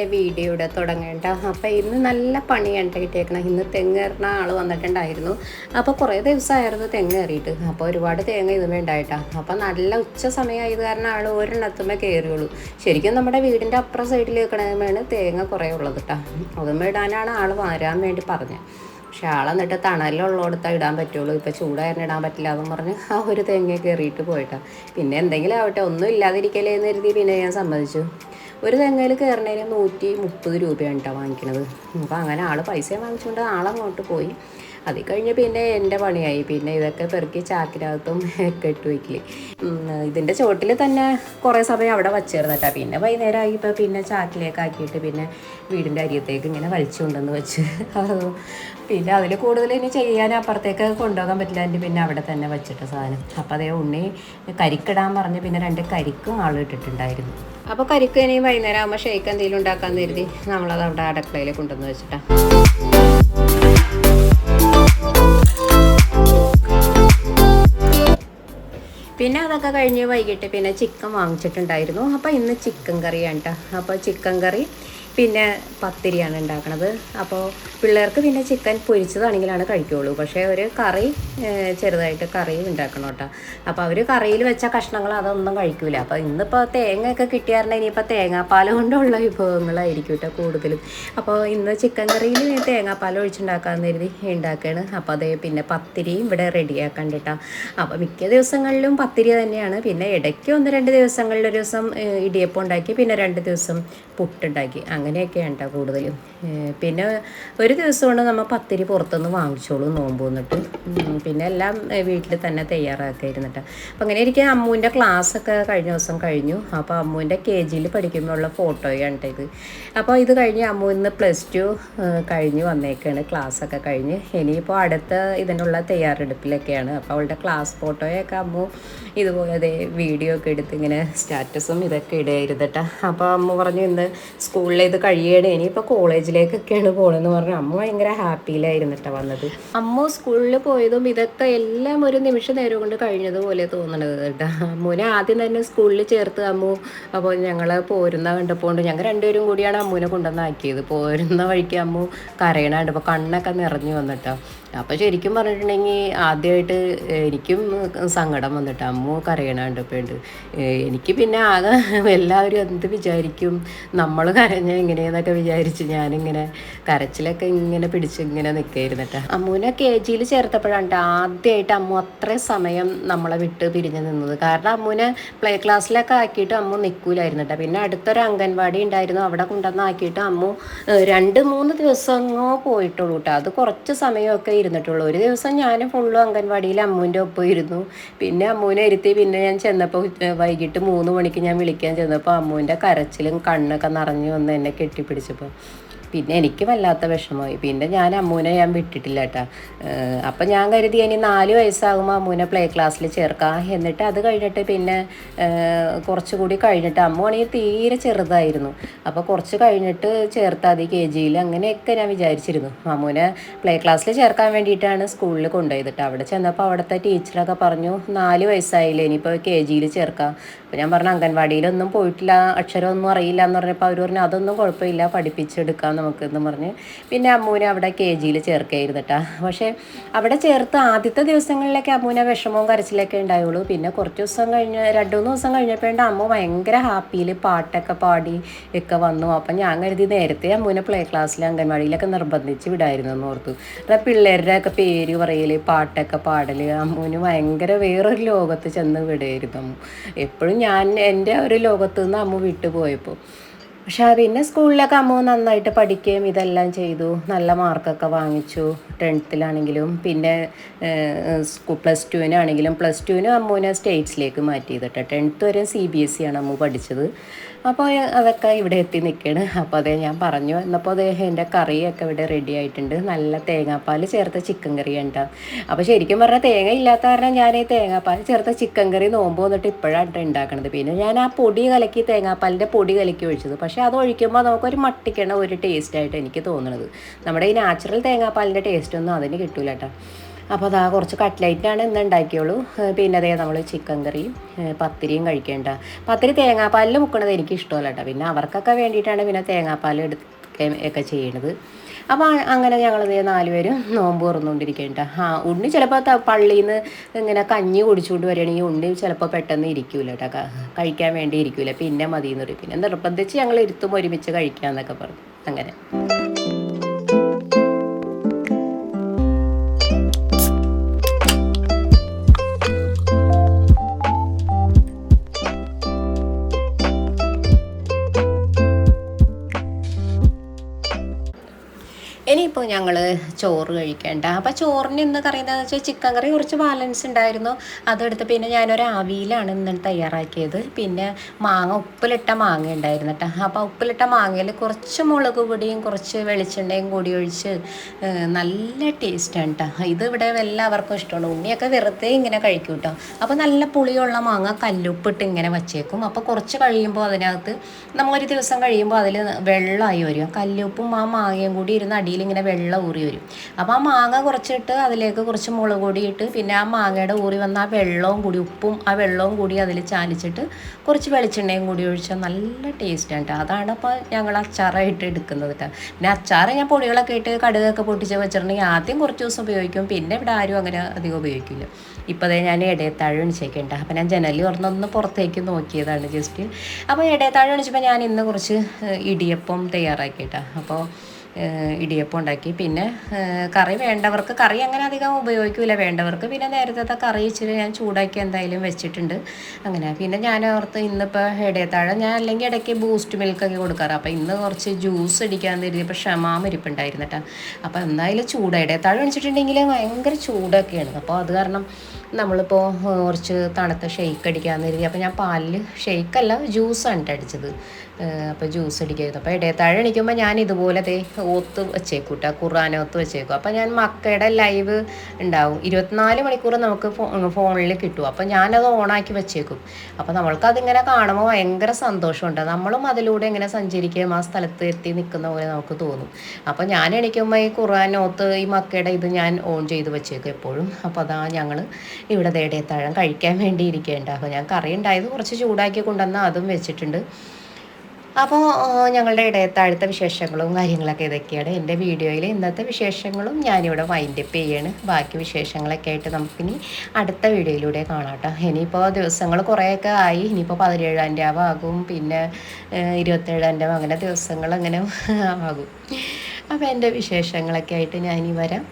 എന്റെ വീഡിയോയുടെ തുടങ്ങേണ്ട. അപ്പോൾ ഇന്ന് നല്ല പണിയാണ് കിട്ടിയേക്കണം. ഇന്ന് തെങ്ങേറുന്ന ആൾ വന്നിട്ടുണ്ടായിരുന്നു. അപ്പോൾ കുറേ ദിവസമായിരുന്നു തെങ്ങ് കയറിയിട്ട്. അപ്പോൾ ഒരുപാട് തേങ്ങ ഇതുമേ ഉണ്ടായിട്ടാണ് അപ്പോൾ നല്ല ഉച്ച സമയമായത് കാരണം ആൾ ഒരെണ്ണത്തുമേ കയറിയുള്ളൂ. ശരിക്കും നമ്മുടെ വീടിന്റെ അപ്പുറം സൈഡിൽ നിൽക്കണമേണ് തേങ്ങ കുറേ ഉള്ളത് കേട്ടോ അതും ഇടാനാണ് ആൾ വരാൻ വേണ്ടി പറഞ്ഞത് പക്ഷെ ആളെന്നിട്ട് തണലുള്ളടത്താ ഇടാൻ പറ്റുള്ളൂ. ഇപ്പം ചൂടായിരുന്നു ഇടാൻ പറ്റില്ല എന്ന് പറഞ്ഞ് ആ ഒരു തേങ്ങ കയറിയിട്ട് പോയിട്ടാണ് പിന്നെ എന്തെങ്കിലും ആവട്ടെ ഒന്നും ഇല്ലാതിരിക്കലേന്ന് കരുതി പിന്നെ ഞാൻ സമ്മതിച്ചു. ഒരു തെങ്ങയിൽ കയറണേന് നൂറ്റി മുപ്പത് രൂപയാണ് കേട്ടോ വാങ്ങിക്കണത്. അപ്പോൾ അങ്ങനെ ആൾ പൈസ വാങ്ങിച്ചുകൊണ്ട് ആളങ്ങോട്ട് പോയി. അത് കഴിഞ്ഞ് പിന്നെ എന്റെ പണിയായി. പിന്നെ ഇതൊക്കെ പെറുക്കി ചാക്കിനകത്തും ഒക്കെ ഇട്ട് വയ്ക്കൽ ഇതിന്റെ ചോട്ടിൽ തന്നെ കുറേ സമയം അവിടെ വച്ചേർന്നു കേട്ടോ. പിന്നെ വൈകുന്നേരം ആയിപ്പോൾ പിന്നെ ചാക്കിലേക്ക് ആക്കിയിട്ട് പിന്നെ വീടിന്റെ അരിയത്തേക്ക് ഇങ്ങനെ വലിച്ചു കൊണ്ടുവന്ന് വെച്ച്. പിന്നെ അതിൽ കൂടുതൽ ഇനി ചെയ്യാൻ അപ്പുറത്തേക്ക് കൊണ്ടുപോകാൻ പറ്റില്ല പിന്നെ അവിടെ തന്നെ വെച്ചിട്ട സാധനം. അപ്പോൾ അതേ ഉണ്ണി കരിക്കിടാൻ പറഞ്ഞ് പിന്നെ രണ്ട് കരിക്കും ആൾ ഇട്ടിട്ടുണ്ടായിരുന്നു. അപ്പോൾ കരിക്ക് ഇനി വൈകുന്നേരം ആകുമ്പോൾ ഷേക്ക് എന്തെങ്കിലും ഉണ്ടാക്കാൻ കരുതി നമ്മളത് അവിടെ അടുക്കളയിൽ കൊണ്ടുവന്ന് വെച്ചിട്ടാ. പിന്നെ അതൊക്കെ കഴിഞ്ഞ് വൈകിട്ട് പിന്നെ ചിക്കൻ വാങ്ങിച്ചിട്ടുണ്ടായിരുന്നു. അപ്പോൾ ഇന്ന് ചിക്കൻ കറിയാണ് കേട്ടോ അപ്പോൾ ചിക്കൻ കറി പിന്നെ പത്തിരിയാണ് ഉണ്ടാക്കണത്. അപ്പോൾ പിള്ളേർക്ക് പിന്നെ ചിക്കൻ പൊരിച്ചതാണെങ്കിലാണ് കഴിക്കുള്ളൂ. പക്ഷേ ഒരു കറി ചെറുതായിട്ട് കറി ഉണ്ടാക്കണം കേട്ടോ അപ്പോൾ അവർ കറിയിൽ വെച്ച കഷ്ണങ്ങൾ അതൊന്നും കഴിക്കില്ല അപ്പോൾ ഇന്നിപ്പോൾ തേങ്ങയൊക്കെ കിട്ടിയാറുണ്ട് ഇനിയിപ്പോൾ തേങ്ങാപ്പാൽ കൊണ്ടുള്ള വിഭവങ്ങളായിരിക്കും കേട്ടോ കൂടുതലും. അപ്പോൾ ഇന്ന് ചിക്കൻ കറിയിൽ തേങ്ങാപ്പാൽ ഒഴിച്ചുണ്ടാക്കാമെന്ന് കരുതി ഉണ്ടാക്കുകയാണ് അപ്പോൾ അതേ പിന്നെ പത്തിരിയും ഇവിടെ റെഡിയാക്കാൻ കേട്ടോ അപ്പോൾ മിക്ക ദിവസങ്ങളിലും പത്തിരി തന്നെയാണ്. പിന്നെ ഇടയ്ക്ക് ഒന്ന് രണ്ട് ദിവസങ്ങളിൽ ഒരു ദിവസം ഇടിയപ്പം ഉണ്ടാക്കി പിന്നെ രണ്ട് ദിവസം പുട്ടുണ്ടാക്കി. അങ്ങനെയൊക്കെയാണ് കേട്ടോ കൂടുതലും പിന്നെ ഒരു ദിവസം കൊണ്ട് നമ്മൾ പത്തിരി പുറത്തുനിന്ന് വാങ്ങിച്ചോളൂ നോമ്പ് വന്നിട്ട്. പിന്നെ എല്ലാം വീട്ടിൽ തന്നെ തയ്യാറാക്കിയിരുന്നിട്ട്. അപ്പം അങ്ങനെ ഇരിക്കുക അമ്മുവിന്റെ ക്ലാസ്സൊക്കെ കഴിഞ്ഞ ദിവസം കഴിഞ്ഞു. അപ്പോൾ അമ്മുവിന്റെ കെ ജിയിൽ പഠിക്കുമ്പോഴുള്ള ഫോട്ടോയാണ് ട്ടോ ഇത് അപ്പോൾ ഇത് കഴിഞ്ഞ് അമ്മു ഇന്ന് പ്ലസ് ടു കഴിഞ്ഞ് വന്നേക്കാണ്. ക്ലാസ്സൊക്കെ കഴിഞ്ഞ്. ഇനിയിപ്പോൾ അടുത്ത ഇതിനുള്ള തയ്യാറെടുപ്പിലൊക്കെയാണ്. അപ്പോൾ അവളുടെ ക്ലാസ് ഫോട്ടോയൊക്കെ അമ്മു ഇതുപോലെ അതേ വീഡിയോ ഒക്കെ എടുത്ത് ഇങ്ങനെ സ്റ്റാറ്റസും ഇതൊക്കെ ഇടുകയായിരുന്നു കേട്ടോ അപ്പോൾ അമ്മ പറഞ്ഞു ഇന്ന് സ്കൂളിൽ ഇത് കഴിയണേ. ഇനിയിപ്പോൾ കോളേജിലേക്കൊക്കെയാണ് പോകണമെന്ന് പറഞ്ഞു. അമ്മ ഭയങ്കര ഹാപ്പിയിലായിരുന്നു കേട്ടോ വന്നത്. അമ്മ സ്കൂളിൽ പോയതും ഇതൊക്കെ എല്ലാം ഒരു നിമിഷ നേരം കൊണ്ട് കഴിഞ്ഞതുപോലെ തോന്നണത് കേട്ടോ. അമ്മൂനെ ആദ്യം തന്നെ സ്കൂളിൽ ചേർത്ത് അമ്മു. അപ്പോൾ ഞങ്ങൾ പോരുന്ന കണ്ടപ്പോൾ ഞങ്ങൾ രണ്ടുപേരും കൂടിയാണ് അമ്മൂനെ കൊണ്ടുവന്നാക്കിയത്. പോരുന്ന വഴിക്ക് അമ്മു കരയണ അപ്പോൾ കണ്ണൊക്കെ നിറഞ്ഞു വന്നിട്ടോ. അപ്പോൾ ശരിക്കും പറഞ്ഞിട്ടുണ്ടെങ്കിൽ ആദ്യമായിട്ട് എനിക്കും സങ്കടം വന്നിട്ട് അമ്മു ഇപ്പം ഉണ്ട്. എനിക്ക് പിന്നെ ആകെ എല്ലാവരും എന്ത് വിചാരിക്കും? നമ്മൾ കരഞ്ഞ എങ്ങനെയെന്നൊക്കെ വിചാരിച്ച് ഞാനിങ്ങനെ കരച്ചിലൊക്കെ ഇങ്ങനെ പിടിച്ച് ഇങ്ങനെ നിൽക്കായിരുന്നിട്ട് അമ്മുവിനെ കെ ജിയിൽ ചേർത്തപ്പോഴാണ് ട്ടോ ആദ്യമായിട്ട് അമ്മു അത്രയും സമയം നമ്മളെ വിട്ട് പിരിഞ്ഞ് നിന്നത്. കാരണം അമ്മുവിനെ പ്ലേ ക്ലാസ്സിലൊക്കെ ആക്കിയിട്ട് അമ്മു നിൽക്കൂലായിരുന്നു പിന്നെ അടുത്തൊരു അംഗൻവാടി ഉണ്ടായിരുന്നു. അവിടെ കൊണ്ടുവന്ന് ആക്കിയിട്ട് അമ്മു രണ്ട് മൂന്ന് ദിവസമോ പോയിട്ടുള്ളൂ കേട്ടോ അത് കുറച്ച് സമയമൊക്കെ ഇരുന്നിട്ടുള്ളൂ. ഒരു ദിവസം ഞാൻ ഫുള്ളും അംഗൻവാടിയിൽ അമ്മുവിന്റെ ഒപ്പം ഇരുന്നു. പിന്നെ അമ്മുവിനെ ഇരുത്തി പിന്നെ ഞാൻ ചെന്നപ്പോൾ വൈകിട്ട് മൂന്ന് മണിക്ക് ഞാൻ വിളിക്കാൻ ചെന്നപ്പോൾ അമ്മുവിന്റെ കരച്ചിലും കണ്ണൊക്കെ നിറഞ്ഞു വന്ന് എന്നെ കെട്ടിപ്പിടിച്ചപ്പോൾ. പിന്നെ എനിക്ക് വല്ലാത്ത വിഷമമായി. പിന്നെ ഞാൻ അമ്മൂനെ ഞാൻ വിട്ടിട്ടില്ല കേട്ടോ അപ്പം ഞാൻ കരുതി ഇനി നാല് വയസ്സാകുമ്പോൾ അമ്മൂനെ പ്ലേ ക്ലാസ്സിൽ ചേർക്കാം. എന്നിട്ട് അത് കഴിഞ്ഞിട്ട് പിന്നെ കുറച്ചുകൂടി കഴിഞ്ഞിട്ട് അമ്മുവാണെങ്കിൽ തീരെ ചെറുതായിരുന്നു. അപ്പോൾ കുറച്ച് കഴിഞ്ഞിട്ട് ചേർത്താൽ മതി കെ ജിയിൽ അങ്ങനെയൊക്കെ ഞാൻ വിചാരിച്ചിരുന്നു. അമ്മൂനെ പ്ലേ ക്ലാസ്സിൽ ചേർക്കാൻ വേണ്ടിയിട്ടാണ് സ്കൂളിൽ കൊണ്ടുപോയത് അവിടെ ചെന്നപ്പോൾ അവിടുത്തെ ടീച്ചറൊക്കെ പറഞ്ഞു നാല് വയസ്സായില്ലേ ഇനിയിപ്പോൾ കെ ജിയിൽ ചേർക്കാം. അപ്പോൾ ഞാൻ പറഞ്ഞു അംഗൻവാടിയിലൊന്നും പോയിട്ടില്ല അക്ഷരമൊന്നും അറിയില്ല എന്ന് പറഞ്ഞപ്പോൾ അവർ പറഞ്ഞു അതൊന്നും കുഴപ്പമില്ല പഠിപ്പിച്ചെടുക്കാം നമുക്ക് എന്ന് പറഞ്ഞ് പിന്നെ അമ്മൂനെ അവിടെ കെ ജിയിൽ ചേർക്കായിരുന്നു കേട്ടോ പക്ഷേ അവിടെ ചേർത്ത് ആദ്യത്തെ ദിവസങ്ങളിലൊക്കെ അമ്മൂനെ വിഷമവും കരച്ചിലൊക്കെ ഉണ്ടായുള്ളൂ. പിന്നെ കുറച്ച് ദിവസം കഴിഞ്ഞ് രണ്ട് മൂന്ന് ദിവസം കഴിഞ്ഞപ്പോഴുണ്ട് അമ്മ ഭയങ്കര ഹാപ്പിയിൽ പാട്ടൊക്കെ പാടി ഒക്കെ വന്നു. അപ്പം ഞാൻ കരുതി നേരത്തെ അമ്മൂനെ പ്ലേ ക്ലാസ്സിൽ അംഗൻവാടിയിലൊക്കെ നിർബന്ധിച്ച് വിടായിരുന്നു എന്ന് ഓർത്തു. അത് പിള്ളേരുടെ ഒക്കെ പേര് പറയൽ പാട്ടൊക്കെ പാടൽ അമ്മൂന് ഭയങ്കര വേറൊരു ലോകത്ത് ചെന്ന് വിടായിരുന്നു എപ്പോഴും ഞാൻ എന്റെ ഒരു ലോകത്ത് നിന്ന് അമ്മ വിട്ടുപോയപ്പോൾ. പക്ഷെ പിന്നെ സ്കൂളിലൊക്കെ അമ്മ നന്നായിട്ട് പഠിക്കുകയും ഇതെല്ലാം ചെയ്തു. നല്ല മാർക്കൊക്കെ വാങ്ങിച്ചു. ടെൻത്തിലാണെങ്കിലും പിന്നെ സ്കൂ പ്ലസ് ടുവിനാണെങ്കിലും പ്ലസ് ടുവിനും അമ്മുവിനെ സ്റ്റേറ്റ്സിലേക്ക് മാറ്റി ചെയ്തിട്ട് ടെൻത്ത് വരെ സി ബി എസ് സി ആണ് അമ്മു പഠിച്ചത്. അപ്പോൾ അതൊക്കെ ഇവിടെ എത്തി നിൽക്കുകയാണ് അപ്പോൾ അതേ ഞാൻ പറഞ്ഞു. എന്നപ്പോൾ അതേ എന്റെ കറിയൊക്കെ ഇവിടെ റെഡി ആയിട്ടുണ്ട്. നല്ല തേങ്ങാപ്പാൽ ചേർത്ത ചിക്കൻ കറി ഉണ്ടാവും അപ്പോൾ ശരിക്കും പറഞ്ഞാൽ തേങ്ങ ഇല്ലാത്ത കാരണം ഞാൻ ഈ തേങ്ങാപ്പാൽ ചേർത്ത ചിക്കൻ കറി നോമ്പ് വന്നിട്ട് ഇപ്പോഴാണ് ഉണ്ടാക്കണത് പിന്നെ ഞാൻ ആ പൊടി കലക്കി തേങ്ങാപ്പാലിന്റെ പൊടി കലക്കി ഒഴിച്ചത്. പക്ഷേ അത് ഒഴിക്കുമ്പോൾ നമുക്കൊരു മട്ടിക്കണ ഒരു ടേസ്റ്റായിട്ട് എനിക്ക് തോന്നുന്നത് നമ്മുടെ ഈ നാച്ചുറൽ തേങ്ങാപ്പാലിന്റെ ടേസ്റ്റ് ഒന്നും അതിന് കിട്ടൂല കേട്ടോ അപ്പോൾ അതാ കുറച്ച് കട്ട്ലൈറ്റാണ് ഇന്ന് ഉണ്ടാക്കിയുള്ളൂ. പിന്നെ അതേ നമ്മൾ ചിക്കൻ കറിയും പത്തിരിയും കഴിക്കേണ്ട. പത്തിരി തേങ്ങാപ്പാലിൽ മുക്കണത് എനിക്ക് ഇഷ്ടമല്ല കേട്ടോ. പിന്നെ അവർക്കൊക്കെ വേണ്ടിയിട്ടാണ് പിന്നെ തേങ്ങാപ്പാൽ എടുക്കുകയും ഒക്കെ ചെയ്യണത്. അപ്പോൾ അങ്ങനെ ഞങ്ങൾ നാലുപേരും നോമ്പ് തുറന്നുകൊണ്ടിരിക്കേണ്ട ആ ഉണ്ണി ചിലപ്പോൾ പള്ളിയിൽ നിന്ന് ഇങ്ങനെ കഞ്ഞി കുടിച്ചുകൊണ്ട് വരികയാണെങ്കിൽ ഉണ്ണി ചിലപ്പോൾ പെട്ടെന്ന് ഇരിക്കൂല കേട്ടോ. കഴിക്കാൻ വേണ്ടി ഇരിക്കൂല. പിന്നെ മതി എന്ന് പറയും. പിന്നെ നിർബന്ധിച്ച് ഞങ്ങൾ ഇരുത്തും ഒരുമിച്ച് കഴിക്കാമെന്നൊക്കെ പറഞ്ഞു. അങ്ങനെ. ഞങ്ങൾ ചോറ് കഴിക്കേണ്ട. അപ്പോൾ ചോറിന് ഇന്ന് കറി വെച്ചാൽ ചിക്കൻ കറി കുറച്ച് ബാലൻസ് ഉണ്ടായിരുന്നു. അതെടുത്ത് പിന്നെ ഞാനൊരു ആവിയിലാണ് ഇന്ന് തയ്യാറാക്കിയത്. പിന്നെ മാങ്ങ ഉപ്പിലിട്ട മാങ്ങ ഉണ്ടായിരുന്നു കേട്ടോ അപ്പോൾ ഉപ്പിലിട്ട മാങ്ങയിൽ കുറച്ച് മുളക് പൊടിയും കുറച്ച് വെളിച്ചെണ്ണയും കൂടി ഒഴിച്ച് നല്ല ടേസ്റ്റാണ് കേട്ടോ ഇത് എല്ലാവർക്കും ഇഷ്ടമാണ്. ഉണ്ണിയൊക്കെ വെറുതെ ഇങ്ങനെ കഴിക്കും കേട്ടോ അപ്പോൾ നല്ല പുളിയുള്ള മാങ്ങ കല്ലുപ്പിട്ട് ഇങ്ങനെ വച്ചേക്കും. അപ്പോൾ കുറച്ച് കഴിയുമ്പോൾ അതിനകത്ത് നമ്മളൊരു ദിവസം കഴിയുമ്പോൾ അതിൽ വെള്ളമായി വരും. കല്ലുപ്പും ആ മാങ്ങയും കൂടി ഇരുന്ന് അടിയിൽ ഇങ്ങനെ വെള്ളം ഊറി വരും. അപ്പോൾ ആ മാങ്ങ കുറച്ചിട്ട് അതിലേക്ക് കുറച്ച് മുളക് പൊടി ഇട്ട് പിന്നെ ആ മാങ്ങയുടെ ഊറി വന്ന ആ വെള്ളവും കൂടി ഉപ്പും ആ വെള്ളവും കൂടി അതിൽ ചാലിച്ചിട്ട് കുറച്ച് വെളിച്ചെണ്ണയും കൂടി ഒഴിച്ചാൽ നല്ല ടേസ്റ്റാണ് കേട്ടോ അതാണ് അപ്പോൾ ഞങ്ങൾ അച്ചാറായിട്ട് എടുക്കുന്നത് കേട്ടോ പിന്നെ അച്ചാറ് ഞാൻ പൊടികളൊക്കെ ഇട്ട് കടുകൊക്കെ പൊട്ടിച്ച് വെച്ചിട്ടുണ്ടെങ്കിൽ ആദ്യം കുറച്ച് ദിവസം ഉപയോഗിക്കും. പിന്നെ ഇവിടെ ആരും അങ്ങനെ അധികം ഉപയോഗിക്കില്ല. ഇപ്പോൾ ഞാൻ ഇടയത്താഴം എണിച്ചേക്കുണ്ട് അപ്പോൾ ഞാൻ ജനലിൽ തുറന്നൊന്ന് പുറത്തേക്ക് നോക്കിയതാണ് ജസ്റ്റ് അപ്പോൾ ഇടയത്താഴം എണിച്ചപ്പോൾ ഞാൻ ഇന്ന് കുറച്ച് ഇടിയപ്പം തയ്യാറാക്കിയിട്ടാണ് അപ്പോൾ ഇടിയപ്പം ഉണ്ടാക്കി. പിന്നെ കറി വേണ്ടവർക്ക് കറി അങ്ങനെ അധികം ഉപയോഗിക്കില്ല വേണ്ടവർക്ക് പിന്നെ നേരത്തെ കറി ഇച്ചിരി ഞാൻ ചൂടാക്കി എന്തായാലും വെച്ചിട്ടുണ്ട്. അങ്ങനെ. പിന്നെ ഞാൻ ഓർത്ത് ഇന്നിപ്പോൾ ഇടയത്താഴം ഞാൻ അല്ലെങ്കിൽ ഇടയ്ക്ക് ബൂസ്റ്റ് മിൽക്കൊക്കെ കൊടുക്കാറ്. അപ്പോൾ ഇന്ന് കുറച്ച് ജ്യൂസ് അടിക്കാൻ തരുന്നപ്പോൾ ക്ഷമാം ഇരിപ്പുണ്ടായിരുന്നു അപ്പോൾ എന്തായാലും ചൂട്. ഇടയത്താഴം വെച്ചിട്ടുണ്ടെങ്കിൽ ഭയങ്കര ചൂടൊക്കെയാണ്. അപ്പോൾ അത് കാരണം നമ്മളിപ്പോൾ കുറച്ച് തണുത്ത ഷെയ്ക്ക് അടിക്കാമെന്ന് കരുതി. അപ്പോൾ ഞാൻ പാലിൽ ഷെയ്ക്കല്ല ജ്യൂസാണ് അടിച്ചത്. അപ്പോൾ ജ്യൂസ് അടിക്കായിരുന്നു. അപ്പോൾ ഇടയത്താഴം എണിക്കുമ്പോൾ ഞാൻ ഇതുപോലെ ദേ ഓത്ത് കേട്ടോ ഖുറാനോത്ത് വെച്ചേക്കും. അപ്പോൾ ഞാൻ മക്കയുടെ ലൈവ് ഉണ്ടാവും. ഇരുപത്തിനാല് മണിക്കൂർ നമുക്ക് ഫോണിൽ കിട്ടും. അപ്പോൾ ഞാനത് ഓണാക്കി വെച്ചേക്കും. അപ്പോൾ നമ്മൾക്കതിങ്ങനെ കാണുമ്പോൾ ഭയങ്കര സന്തോഷമുണ്ട്. നമ്മളും അതിലൂടെ ഇങ്ങനെ സഞ്ചരിക്കുകയും ആ സ്ഥലത്ത് എത്തി നിൽക്കുന്ന പോലെ നമുക്ക് തോന്നും. അപ്പോൾ ഞാൻ എണിക്കുമ്പോൾ ഈ ഖുറാനോത്ത് ഈ മക്കയുടെ ഇത് ഞാൻ ഓൺ ചെയ്ത് വെച്ചേക്കും എപ്പോഴും. അപ്പോൾ അതാ ഞങ്ങൾ ഇവിടെ തേടിയത്താഴം കഴിക്കാൻ വേണ്ടി ഇരിക്കേണ്ട അപ്പോൾ ഞാൻ കറി ഉണ്ടായത് കുറച്ച് ചൂടാക്കി കൊണ്ടുവന്ന അതും വെച്ചിട്ടുണ്ട്. അപ്പോൾ ഞങ്ങളുടെ ഇടയത്താഴത്തെ വിശേഷങ്ങളും കാര്യങ്ങളൊക്കെ ഇതൊക്കെയാണ്. എന്റെ വീഡിയോയിൽ ഇന്നത്തെ വിശേഷങ്ങളും ഞാനിവിടെ വൈൻഡപ്പ് ചെയ്യാണ്. ബാക്കി വിശേഷങ്ങളൊക്കെ ആയിട്ട് നമുക്കിനി അടുത്ത വീഡിയോയിലൂടെ കാണാം കേട്ടോ. ഇനിയിപ്പോൾ ദിവസങ്ങൾ കുറേയൊക്കെ ആയി. ഇനിയിപ്പോൾ പതിനേഴാം രൂപ ആകും പിന്നെ ഇരുപത്തേഴാം രൂപ അങ്ങനെ ദിവസങ്ങൾ അങ്ങനെ ആകും അപ്പോൾ എന്റെ വിശേഷങ്ങളൊക്കെ ആയിട്ട് ഞാനീ വരാം.